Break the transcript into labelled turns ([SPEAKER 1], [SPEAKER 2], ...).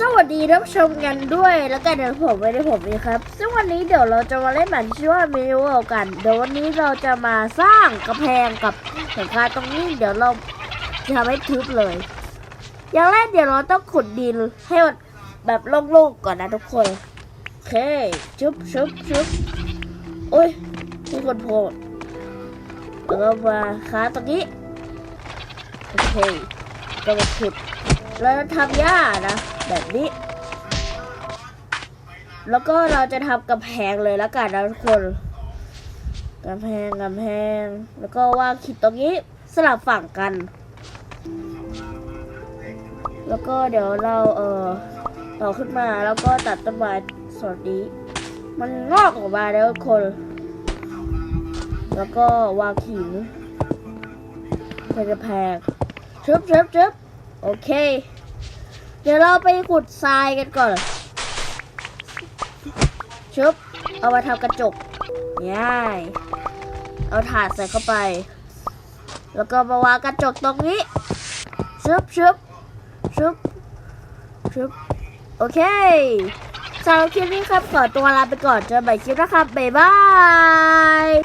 [SPEAKER 1] สวัสดีท่านผู้ชมกันด้วยแล้วกันเดี๋ยวผมไม่ได้ผมเองครับ ซึ่งวันนี้เดี๋ยวเราจะมาเล่นหมันชื่อว่าเมนูกัน เดี๋ยววันนี้เราจะมาสร้างกระแพงกับหลังคาตรงนี้เดี๋ยวเราจะทำให้ทึบเลย อย่างแรกเดี๋ยวเราต้องขุดดินให้มันแบบโล่งๆก่อนนะทุกคนโอเคชุบชุบชุบโอ้ยมีคนโผล่แล้วก็มาค้าตรงนี้โอเคก็มาขุดเราจะทำหญ้านะ แบบนี้ แล้วก็เราจะทำกำแพงเลยแล้วกันนะทุกคนกำแพงกำแพง แล้วก็วางขีดตรงนี้สลับฝั่งกัน แล้วก็เดี๋ยวเราเอ่อต่อขึ้นมาแล้วก็ตัดต้นไม้ส่วนนี้ มันงอกออกมาแล้วทุกคน แล้วก็วางหินเป็นกำแพงชึบชึบชึบโอเค เดี๋ยวเราไปขุดทรายกันก่อน ชุบ เอามาทำกระจกง่ายเอาถาดใส่เข้าไป แล้วก็มาวางกระจกตรงนี้ ชุบชุบชุบชุบโอเคสำหรับคลิปนี้ครับขอตัวลาไปก่อนเจอกันใหม่คลิปนะครับ บ๊ายบาย